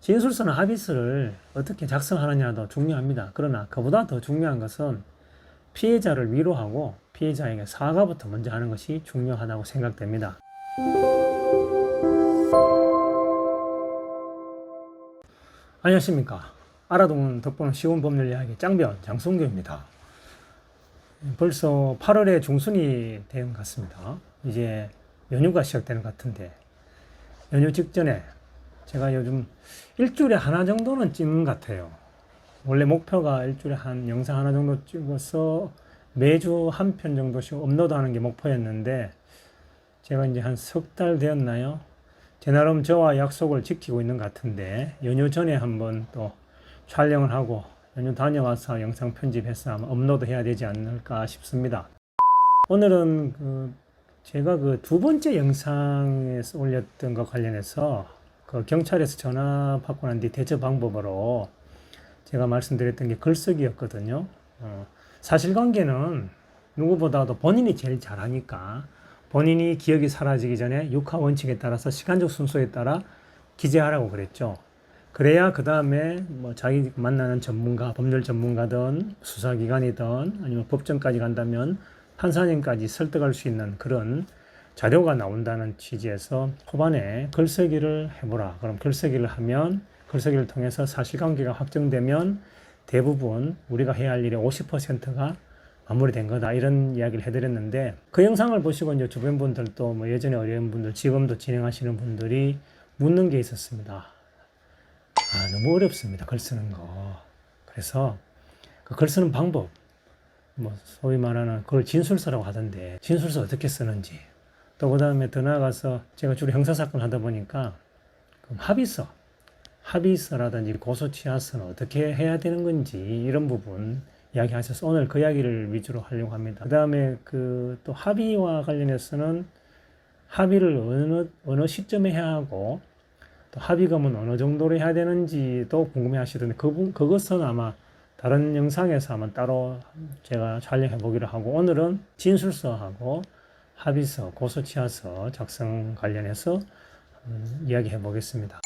진술서나 합의서를 어떻게 작성하느냐도 중요합니다. 그러나 그보다 더 중요한 것은 피해자를 위로하고 피해자에게 사과부터 먼저 하는 것이 중요하다고 생각됩니다. 안녕하십니까. 알아두는 덕분은 쉬운 법률 이야기 짱변 장성규입니다. 벌써 8월의 중순이 된 것 같습니다. 이제 연휴가 시작되는 것 같은데 연휴 직전에 제가 요즘 일주일에 하나 정도는 찍는 것 같아요. 원래 목표가 일주일에 한 영상 하나 정도 찍어서 매주 한 편 정도씩 업로드하는 게 목표였는데 제가 이제 한 석 달 되었나요? 제 나름 저와 약속을 지키고 있는 것 같은데 연휴 전에 한번 또 촬영을 하고 연휴 다녀와서 영상 편집해서 아마 업로드 해야 되지 않을까 싶습니다. 오늘은 그 제가 그 두 번째 영상에서 올렸던 것 관련해서 그 경찰에서 전화 받고 난 뒤 대처 방법으로 제가 말씀드렸던 게 글쓰기였거든요. 어, 사실관계는 누구보다도 본인이 제일 잘하니까 본인이 기억이 사라지기 전에 육하 원칙에 따라서 시간적 순서에 따라 기재하라고 그랬죠. 그래야 그 다음에 뭐 자기 만나는 전문가, 법률 전문가든 수사기관이든 아니면 법정까지 간다면 판사님까지 설득할 수 있는 그런 자료가 나온다는 취지에서 초반에 글쓰기를 해보라. 그럼 글쓰기를 하면 글쓰기를 통해서 사실관계가 확정되면 대부분 우리가 해야 할 일의 50%가 마무리된 거다 이런 이야기를 해드렸는데 그 영상을 보시고 이제 주변 분들도 뭐 예전에 어려운 분들 지금도 진행하시는 분들이 묻는 게 있었습니다. 아 너무 어렵습니다 글 쓰는 거. 그래서 그 글 쓰는 방법 뭐 소위 말하는 그걸 진술서라고 하던데 진술서 어떻게 쓰는지 또 그 다음에 더 나아가서 제가 주로 형사사건 하다 보니까 그 합의서 합의서라든지 고소취하서는 어떻게 해야 되는 건지 이런 부분 이야기하셔서 오늘 그 이야기를 위주로 하려고 합니다. 그 다음에 그 또 합의와 관련해서는 합의를 어느 어느 시점에 해야 하고 또 합의금은 어느 정도로 해야 되는지도 궁금해 하시던데 그, 그것은 아마 다른 영상에서 아마 따로 제가 촬영해 보기로 하고 오늘은 진술서하고 합의서, 고소취하서 작성 관련해서 음, 이야기해 보겠습니다.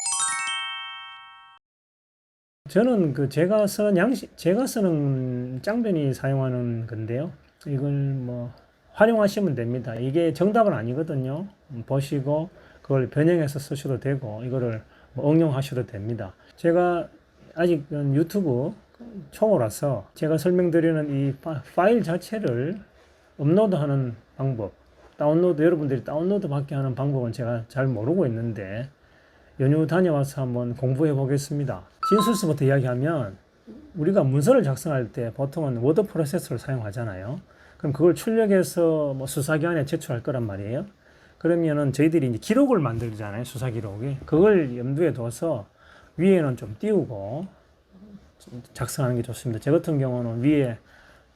저는 그 제가 쓰는 양식, 제가 쓰는 짱변이 사용하는 건데요. 이걸 뭐 활용하시면 됩니다. 이게 정답은 아니거든요. 음, 보시고 그걸 변형해서 쓰셔도 되고 이거를 뭐 응용하셔도 됩니다. 제가 아직은 유튜브 초보라서 제가 설명드리는 이 파- 파일 자체를 업로드하는 방법, 다운로드 여러분들이 다운로드 받게 하는 방법은 제가 잘 모르고 있는데 연휴 다녀와서 한번 공부해 보겠습니다. 진술서부터 이야기하면 우리가 문서를 작성할 때 보통은 워드 프로세서를 사용하잖아요. 그럼 그걸 출력해서 뭐 수사기관에 제출할 거란 말이에요. 그러면은 저희들이 이제 기록을 만들잖아요. 수사 기록이. 그걸 염두에 둬서 위에는 좀 띄우고 작성하는 게 좋습니다. 저 같은 경우는 위에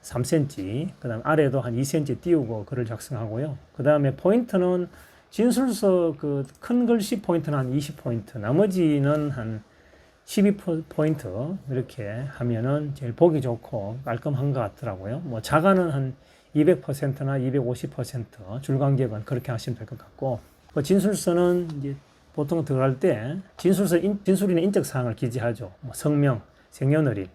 3cm, 그 다음 아래도 한 2cm 띄우고 글을 작성하고요. 그 다음에 포인트는 진술서 그 큰 글씨 포인트는 한 20포인트, 나머지는 한 12포인트 이렇게 하면은 제일 보기 좋고 깔끔한 것 같더라고요. 뭐 자가는 한 200%나 250% 줄간격은 그렇게 하시면 될 것 같고 그 진술서는 이제 보통 들어갈 때 진술서 인, 진술인의 인적 사항을 기재하죠. 뭐 성명, 생년월일,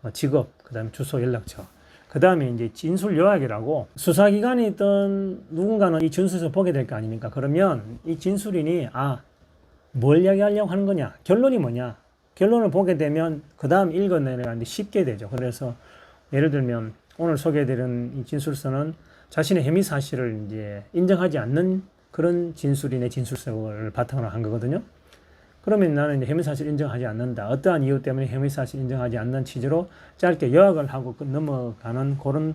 뭐 직업, 그다음에 주소, 연락처. 그 다음에 이제 진술 요약이라고 수사기관이든 누군가는 이 진술서 보게 될 거 아닙니까? 그러면 이 진술인이 아 뭘 이야기하려고 하는 거냐? 결론이 뭐냐? 결론을 보게 되면 그 다음 읽어내려가는데 쉽게 되죠. 그래서 예를 들면 오늘 소개해드린 이 진술서는 자신의 혐의 사실을 이제 인정하지 않는 그런 진술인의 진술서를 바탕으로 한 거거든요. 그러면 나는 이제 혐의 사실 인정하지 않는다. 어떠한 이유 때문에 혐의 사실 인정하지 않는 취지로 짧게 요약을 하고 끝 넘어가는 그런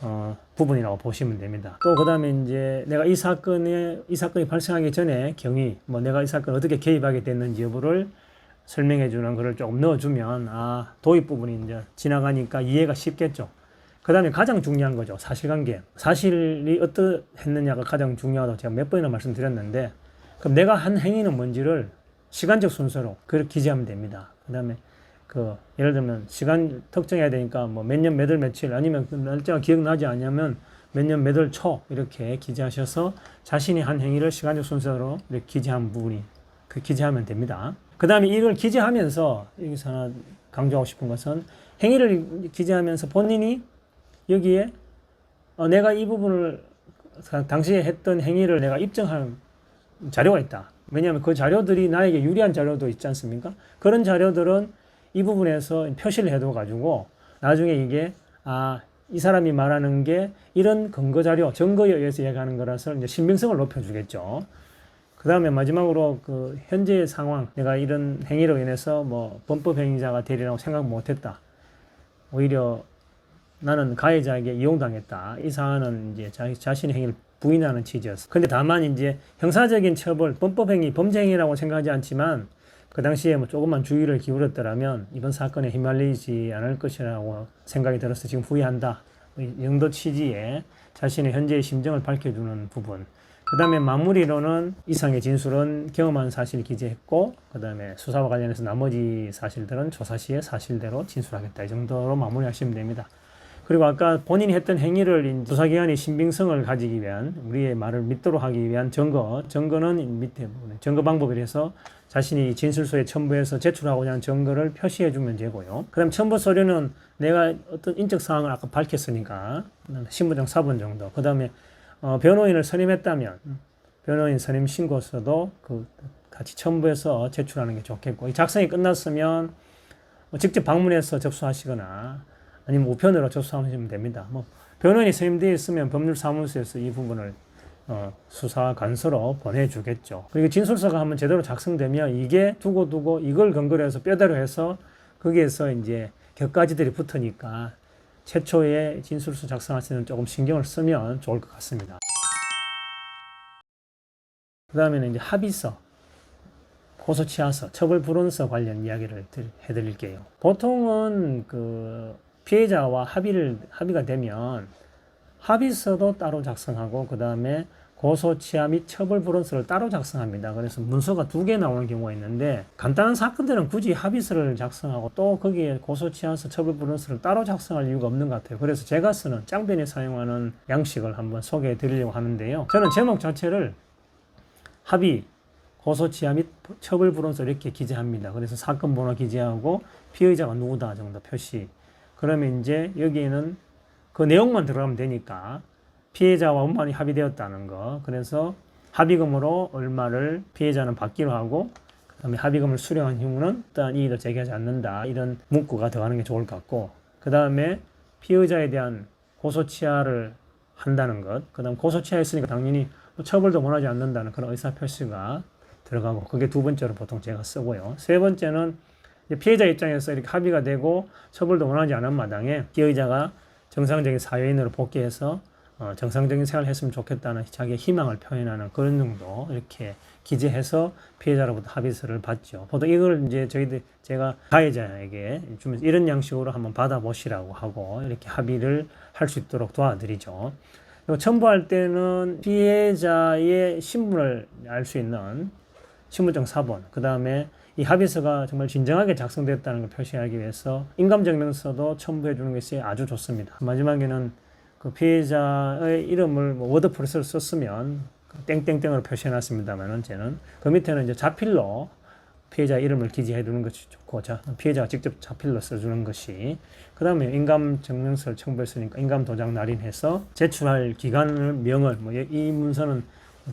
어, 부분이라고 보시면 됩니다. 또 그다음에 이제 내가 이 사건에 이 사건이 발생하기 전에 경위, 뭐 내가 이 사건 어떻게 개입하게 됐는지 여부를 설명해 주는 거를 조금 넣어주면 아 도입 부분이 이제 지나가니까 이해가 쉽겠죠. 그다음에 가장 중요한 거죠 사실관계. 사실이 어떠했느냐가 가장 중요하다고 제가 몇 번이나 말씀드렸는데 그럼 내가 한 행위는 뭔지를 시간적 순서로 그렇게 기재하면 됩니다. 그 다음에 그 예를 들면 시간 특정해야 되니까 뭐 몇 년 몇 월 며칠 아니면 그 날짜가 기억나지 않냐면 몇 년 몇 월 초 이렇게 기재하셔서 자신이 한 행위를 시간적 순서로 이렇게 기재한 부분이 그 기재하면 됩니다. 그 다음에 이걸 기재하면서 여기서 하나 강조하고 싶은 것은 행위를 기재하면서 본인이 여기에 어, 내가 이 부분을 당시에 했던 행위를 내가 입증한 자료가 있다. 왜냐하면 그 자료들이 나에게 유리한 자료도 있지 않습니까? 그런 자료들은 이 부분에서 표시를 해둬 가지고 나중에 이게 아, 이 사람이 말하는 게 이런 근거 자료, 증거에 의해서 얘기하는 거라서 이제 신빙성을 높여주겠죠. 그 다음에 마지막으로 그 현재의 상황, 내가 이런 행위로 인해서 뭐 범법 행위자가 되리라고 생각 못했다. 오히려 나는 가해자에게 이용당했다. 이 사안은 이제 자, 자신의 행위를 부인하는 취지였어. 근데 다만 이제 형사적인 처벌, 범법행위, 범죄행위라고 생각하지 않지만 그 당시에 뭐 조금만 주의를 기울였더라면 이번 사건에 휘말리지 않을 것이라고 생각이 들어서 지금 후회한다. 이 정도 취지의 자신의 현재의 심정을 밝혀주는 부분. 그 다음에 마무리로는 이상의 진술은 경험한 사실 기재했고, 그 다음에 수사와 관련해서 나머지 사실들은 조사 시에 사실대로 진술하겠다. 이 정도로 마무리하시면 됩니다. 그리고 아까 본인이 했던 행위를 이제 수사기관이 신빙성을 가지기 위한 우리의 말을 믿도록 하기 위한 증거, 증거는 밑에 증거 방법이라서 자신이 진술서에 첨부해서 제출하고자 하는 증거를 표시해 주면 되고요. 그다음 첨부 서류는 내가 어떤 인적 사항을 아까 밝혔으니까 신분증 4번 정도. 그다음에 어, 변호인을 선임했다면 변호인 선임 신고서도 그 같이 첨부해서 제출하는 게 좋겠고 이 작성이 끝났으면 뭐 직접 방문해서 접수하시거나 아니면 우편으로 접수하시면 됩니다. 뭐 변호인이 선임되어 있으면 법률사무소에서 이 부분을 어, 수사 간서로 보내주겠죠. 그리고 진술서가 한번 제대로 작성되면 이게 두고 두고 이걸 근거로 해서 뼈대로 해서 거기에서 이제 격가지들이 붙으니까 최초에 진술서 작성할 때는 조금 신경을 쓰면 좋을 것 같습니다. 그 다음에는 이제 합의서, 고소치하서, 처벌불원서 관련 이야기를 드- 해드릴게요. 보통은 그 피해자와 합의를 합의가 되면 합의서도 따로 작성하고 그 다음에 고소치하 및 처벌 불원서를 따로 작성합니다. 그래서 문서가 두 개 나오는 경우가 있는데 간단한 사건들은 굳이 합의서를 작성하고 또 거기에 고소치하서 처벌 불원서를 따로 작성할 이유가 없는 것 같아요. 그래서 제가 쓰는 짱변이 사용하는 양식을 한번 소개해 드리려고 하는데요. 저는 제목 자체를 합의, 고소치하 및 처벌 불원서 이렇게 기재합니다. 그래서 사건 번호 기재하고 피의자가 누구다 정도 표시. 그러면 이제 여기에는 그 내용만 들어가면 되니까 피해자와 원만히 합의되었다는 거. 그래서 합의금으로 얼마를 피해자는 받기로 하고 그다음에 합의금을 수령한 후는 일단 이의를 제기하지 않는다. 이런 문구가 들어가는 게 좋을 것 같고 그다음에 피의자에 대한 고소치하를 한다는 것. 그다음 고소치하했으니까 당연히 뭐 처벌도 원하지 않는다는 그런 의사 표시가 들어가고 그게 두 번째로 보통 제가 쓰고요. 세 번째는 피해자 입장에서 이렇게 합의가 되고 처벌도 원하지 않은 마당에 피의자가 정상적인 사회인으로 복귀해서 어, 정상적인 생활을 했으면 좋겠다는 자기의 희망을 표현하는 그런 정도 이렇게 기재해서 피해자로부터 합의서를 받죠. 보통 이걸 이제 저희들 제가 가해자에게 좀 이런 양식으로 한번 받아보시라고 하고 이렇게 합의를 할 수 있도록 도와드리죠. 그리고 첨부할 때는 피해자의 신분을 알 수 있는 신분증 4번, 그 다음에 이 합의서가 정말 진정하게 작성됐다는 걸 표시하기 위해서 인감증명서도 첨부해 주는 것이 아주 좋습니다. 마지막에는 그 피해자의 이름을 뭐 워드 프레스를 썼으면 그 땡땡땡으로 표시해 놨습니다만은 저는. 그 밑에는 이제 자필로 피해자 이름을 기재해 두는 것이 좋고 자, 피해자가 직접 자필로 써주는 것이. 그 다음에 인감 증명서를 첨부했으니까 인감 도장 날인해서 제출할 기관을 명을 뭐 이 문서는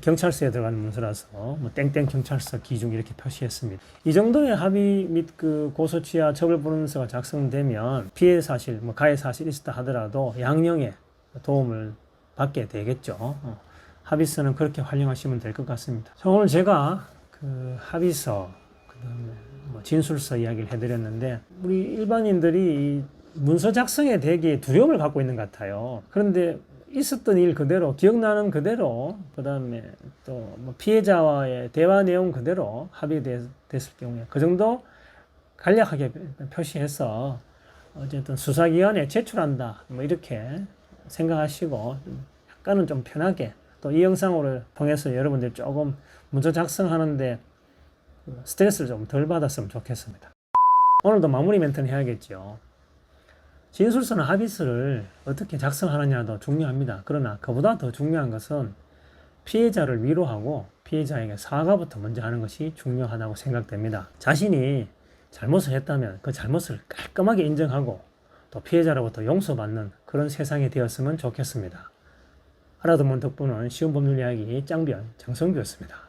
경찰서에 들어가는 문서라서 뭐 땡땡 경찰서 기준 이렇게 표시했습니다. 이 정도의 합의 및 그 고소치하 처벌분원서가 작성되면 피해 사실, 뭐 가해 사실 있었다 하더라도 양형에 도움을 받게 되겠죠. 어. 합의서는 그렇게 활용하시면 될 것 같습니다. 자, 오늘 제가 그 합의서, 그다음에 뭐 진술서 이야기를 해드렸는데 우리 일반인들이 이 문서 작성에 되게 두려움을 갖고 있는 것 같아요. 그런데 있었던 일 그대로 기억나는 그대로 그 다음에 또 뭐 피해자와의 대화 내용 그대로 합의됐을 경우에 그 정도 간략하게 표시해서 어쨌든 수사기관에 제출한다 뭐 이렇게 생각하시고 좀 약간은 좀 편하게 또 이 영상으로 통해서 여러분들 조금 문서 작성하는데 그 스트레스를 좀 덜 받았으면 좋겠습니다. 오늘도 마무리 멘트는 해야겠죠. 진술서나 합의서를 어떻게 작성하느냐도 중요합니다. 그러나 그보다 더 중요한 것은 피해자를 위로하고 피해자에게 사과부터 먼저 하는 것이 중요하다고 생각됩니다. 자신이 잘못을 했다면 그 잘못을 깔끔하게 인정하고 또 피해자로부터 용서받는 그런 세상이 되었으면 좋겠습니다. 알아두면 덕분은 쉬운 법률 이야기 짱변 장성규였습니다.